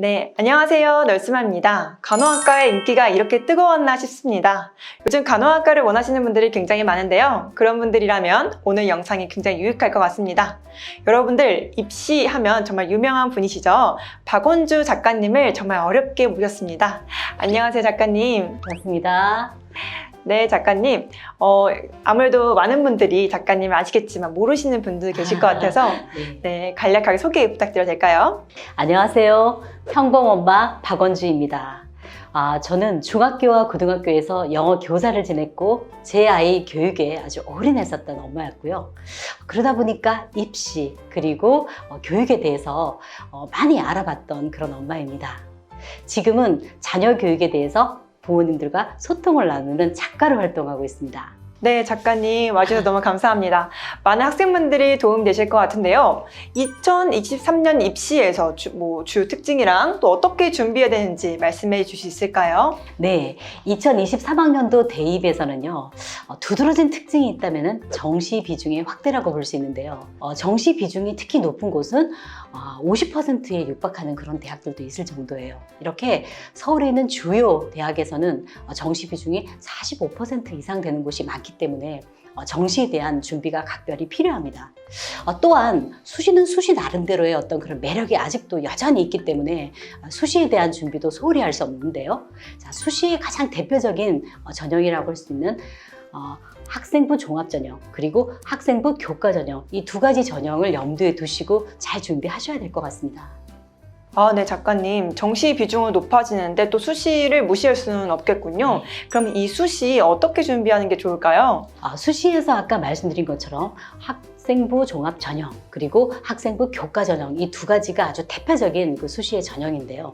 네, 안녕하세요. 널스마입니다. 간호학과의 인기가 이렇게 뜨거웠나 싶습니다. 요즘 간호학과를 원하시는 분들이 굉장히 많은데요. 그런 분들이라면 오늘 영상이 굉장히 유익할 것 같습니다. 여러분들 입시하면 정말 유명한 분이시죠? 박원주 작가님을 정말 어렵게 모셨습니다. 안녕하세요, 작가님. 맞습니다. 네, 작가님. 어, 아무래도 많은 분들이 작가님을 아시겠지만 모르시는 분들 계실 것 같아서 네. 네, 간략하게 소개 부탁드려도 될까요? 안녕하세요. 평범엄마 박원주입니다. 아, 저는 중학교와 고등학교에서 영어 교사를 지냈고 제 아이 교육에 아주 올인했었던 엄마였고요. 그러다 보니까 입시 그리고 어, 교육에 대해서 어, 많이 알아봤던 그런 엄마입니다. 지금은 자녀 교육에 대해서 부모님들과 소통을 나누는 작가로 활동하고 있습니다. 네, 작가님 와주셔서 너무 감사합니다. 많은 학생분들이 도움되실 것 같은데요. 2023년 입시에서 주, 뭐 주요 특징이랑 또 어떻게 준비해야 되는지 말씀해 주실 수 있을까요? 네, 2023학년도 대입에서는요, 어, 두드러진 특징이 있다면 정시 비중의 확대라고 볼 수 있는데요. 어, 정시 비중이 특히 높은 곳은 어, 50%에 육박하는 그런 대학들도 있을 정도예요. 이렇게 서울에 있는 주요 대학에서는 어, 정시 비중이 45% 이상 되는 곳이 많기 때문에 어, 정시에 대한 준비가 각별히 필요합니다. 어, 또한 수시는 수시 나름대로의 어떤 그런 매력이 아직도 여전히 있기 때문에 어, 수시에 대한 준비도 소홀히 할 수 없는데요. 자, 수시의 가장 대표적인 어, 전형이라고 할 수 있는 어, 학생부 종합 전형 그리고 학생부 교과 전형 이 두 가지 전형을 염두에 두시고 잘 준비하셔야 될 것 같습니다. 아, 네, 작가님. 정시 비중은 높아지는데 또 수시를 무시할 수는 없겠군요. 그럼 이 수시 어떻게 준비하는 게 좋을까요? 아, 수시에서 아까 말씀드린 것처럼 학생부 종합 전형 그리고 학생부 교과 전형 이 두 가지가 아주 대표적인 그 수시의 전형인데요.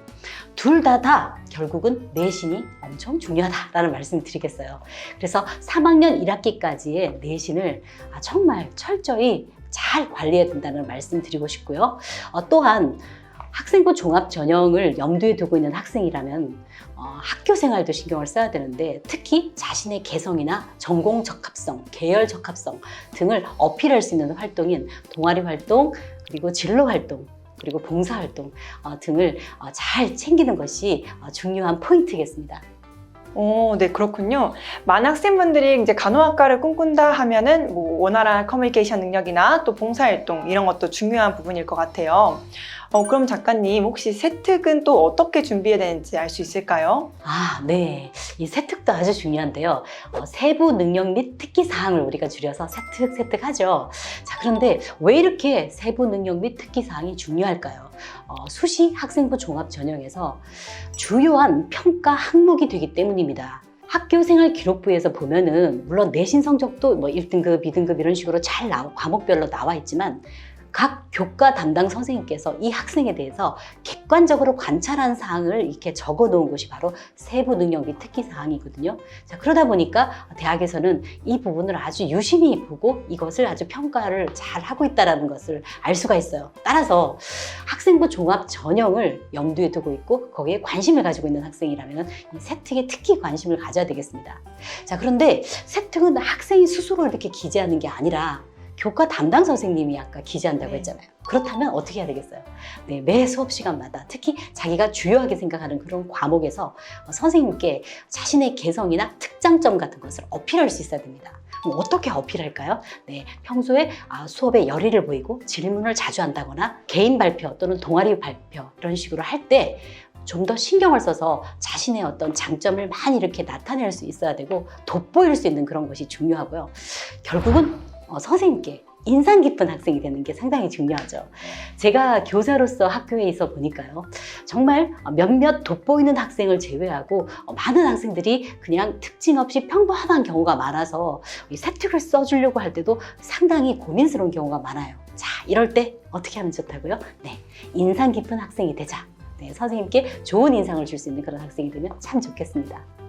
둘 다다 결국은 내신이 엄청 중요하다라는 말씀을 드리겠어요. 그래서 3학년 1학기까지의 내신을 아, 정말 철저히 잘 관리해야 된다는 말씀 드리고 싶고요. 어, 또한 학생부 종합 전형을 염두에 두고 있는 학생이라면 어, 학교 생활도 신경을 써야 되는데 특히 자신의 개성이나 전공 적합성, 계열 적합성 등을 어필할 수 있는 활동인 동아리 활동 그리고 진로 활동 그리고 봉사 활동 어, 등을 어, 잘 챙기는 것이 어, 중요한 포인트겠습니다. 오, 네, 그렇군요. 많은 학생분들이 이제 간호학과를 꿈꾼다 하면은 뭐 원활한 커뮤니케이션 능력이나 또 봉사활동 이런 것도 중요한 부분일 것 같아요. 어, 그럼 작가님 혹시 세특은 또 어떻게 준비해야 되는지 알 수 있을까요? 아, 네. 이 세특도 아주 중요한데요. 어, 세부 능력 및 특기 사항을 우리가 줄여서 세특, 세특 하죠. 자, 그런데 왜 이렇게 세부 능력 및 특기 사항이 중요할까요? 어, 수시 학생부 종합 전형에서 주요한 평가 항목이 되기 때문입니다. 학교 생활 기록부에서 보면은 물론 내신 성적도 뭐 1등급, 2등급 이런 식으로 잘 나와 과목별로 나와 있지만 각 교과 담당 선생님께서 이 학생에 대해서 객관적으로 관찰한 사항을 이렇게 적어 놓은 것이 바로 세부 능력 및 특기 사항이거든요. 자, 그러다 보니까 대학에서는 이 부분을 아주 유심히 보고 이것을 아주 평가를 잘 하고 있다라는 것을 알 수가 있어요. 따라서 학생부 종합 전형을 염두에 두고 있고 거기에 관심을 가지고 있는 학생이라면 이 세특에 특히 관심을 가져야 되겠습니다. 자, 그런데 세특은 학생이 스스로 이렇게 기재하는 게 아니라 교과 담당 선생님이 아까 기재한다고 네. 했잖아요. 그렇다면 어떻게 해야 되겠어요? 네, 매 수업 시간마다 특히 자기가 주요하게 생각하는 그런 과목에서 어, 선생님께 자신의 개성이나 특장점 같은 것을 어필할 수 있어야 됩니다. 어떻게 어필할까요? 네, 평소에 아, 수업에 열의를 보이고 질문을 자주 한다거나 개인 발표 또는 동아리 발표 이런 식으로 할 때 좀 더 신경을 써서 자신의 어떤 장점을 많이 이렇게 나타낼 수 있어야 되고 돋보일 수 있는 그런 것이 중요하고요. 결국은 어, 선생님께 인상 깊은 학생이 되는 게 상당히 중요하죠. 제가 교사로서 학교에 있어 보니까요. 정말 몇몇 돋보이는 학생을 제외하고 어, 많은 학생들이 그냥 특징 없이 평범한 경우가 많아서 이 세특을 써주려고 할 때도 상당히 고민스러운 경우가 많아요. 자, 이럴 때 어떻게 하면 좋다고요? 네, 인상 깊은 학생이 되자. 네, 선생님께 좋은 인상을 줄 수 있는 그런 학생이 되면 참 좋겠습니다.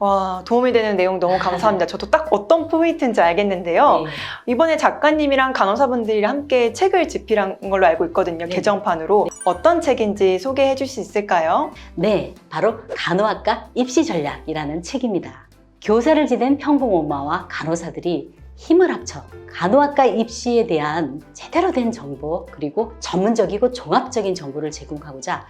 와, 도움이 되는 내용 너무 감사합니다. 저도 딱 어떤 포인트인지 알겠는데요. 네. 이번에 작가님이랑 간호사분들이랑 함께 책을 집필한 걸로 알고 있거든요. 네. 개정판으로. 어떤 책인지 소개해 줄 수 있을까요? 네, 바로 간호학과 입시 전략이라는 책입니다. 교사를 지낸 평범 엄마와 간호사들이 힘을 합쳐 간호학과 입시에 대한 제대로 된 정보 그리고 전문적이고 종합적인 정보를 제공하고자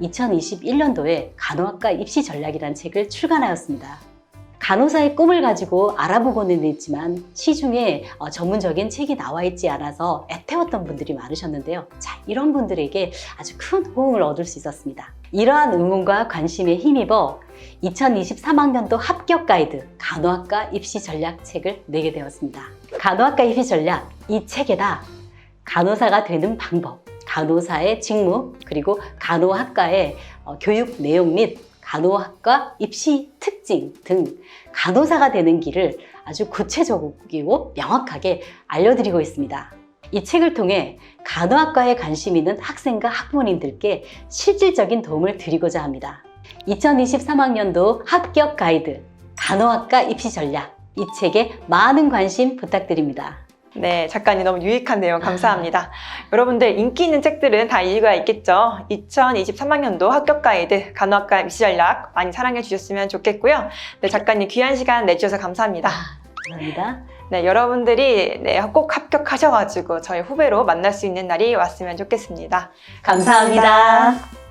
2021년도에 간호학과 입시 전략이라는 책을 출간하였습니다. 간호사의 꿈을 가지고 알아보고는 있지만 시중에 어, 전문적인 책이 나와 있지 않아서 애태웠던 분들이 많으셨는데요. 자, 이런 분들에게 아주 큰 호응을 얻을 수 있었습니다. 이러한 응원과 관심에 힘입어 2023학년도 합격 가이드 간호학과 입시 전략 책을 내게 되었습니다. 간호학과 입시 전략 이 책에다 간호사가 되는 방법, 간호사의 직무, 그리고 간호학과의 어, 교육 내용 및 간호학과 입시 특징 등 간호사가 되는 길을 아주 구체적이고 명확하게 알려드리고 있습니다. 이 책을 통해 간호학과에 관심 있는 학생과 학부모님들께 실질적인 도움을 드리고자 합니다. 2023학년도 합격 가이드 간호학과 입시 전략 이 책에 많은 관심 부탁드립니다. 네, 작가님 너무 유익한 내용 감사합니다. 여러분들 인기 있는 책들은 다 이유가 있겠죠. 2023학년도 합격 가이드 간호학과 입시 전략 많이 사랑해 주셨으면 좋겠고요. 네, 작가님 귀한 시간 내주셔서 감사합니다. 감사합니다. 네, 여러분들이 네, 꼭 합격하셔가지고 저희 후배로 만날 수 있는 날이 왔으면 좋겠습니다. 감사합니다.